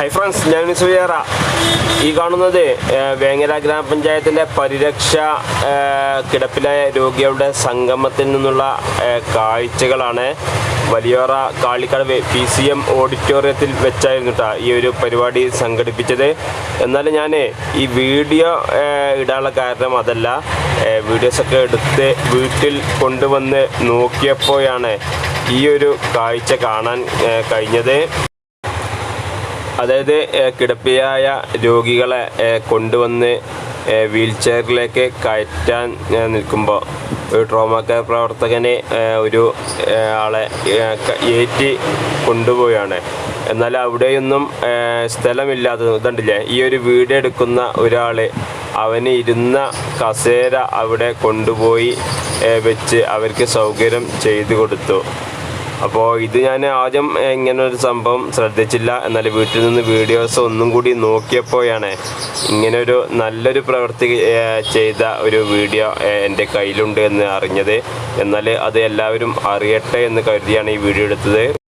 Hi friends ഞാൻ സുയറ ഈ കാണുന്നത് വേങ്ങര ഗ്രാമപഞ്ചായത്തിന്റെ പരിരക്ഷ കിടപ്പിലായ രോഗികളുടെ സംഗമത്തിൽ നിന്നുള്ള കാഴ്ചകളാണ്. Valiyora Kalikkada P C M ഓഡിറ്റോറിയത്തിൽ വെച്ചായിരുന്നു കേട്ടോ ഈ ഒരു പരിപാടി സംഘടിപ്പിച്ചത്. എന്നാലും ഞാൻ ഈ വീഡിയോ ഇടാനുള്ള കാരണം അതല്ല. വീഡിയോസൊക്കെ എടുത്ത് വീട്ടിൽ കൊണ്ടുവന്ന് നോക്കിയപ്പോഴാണ് ഈ ഒരു കാഴ്ച കാണാൻ കഴിഞ്ഞത്. അതായത് കിടപ്പിയായ രോഗികളെ കൊണ്ടുവന്ന് വീൽ ചെയറിലേക്ക് കയറ്റാൻ നിൽക്കുമ്പോൾ ഒരു ട്രോമ കെയർ പ്രവർത്തകനെ ഒരു ആളെ ഏറ്റി കൊണ്ടുപോവുകയാണ് എന്നാൽ അവിടെയൊന്നും സ്ഥലമില്ലാത്തത് ഇതുണ്ടല്ലേ? ഈ ഒരു വീഡിയോ എടുക്കുന്ന ഒരാൾ അവന് ഇരുന്ന കസേര അവിടെ കൊണ്ടുപോയി വെച്ച് അവർക്ക് സൗകര്യം ചെയ്തു കൊടുത്തു. അപ്പോൾ ഇത് ഞാൻ ആദ്യം ഇങ്ങനെ ഒരു സംഭവം ശ്രദ്ധിച്ചില്ല. എന്നാൽ വീട്ടിൽ നിന്ന് വീഡിയോസ് ഒന്നും കൂടി നോക്കിയപ്പോഴാണ് ഇങ്ങനൊരു നല്ലൊരു പ്രവൃത്തി ചെയ്ത ഒരു വീഡിയോ എന്റെ കയ്യിലുണ്ട് എന്ന് അറിഞ്ഞത്. എന്നാൽ അത് എല്ലാവരും അറിയട്ടെ എന്ന് കരുതിയാണ് ഈ വീഡിയോ എടുത്തത്.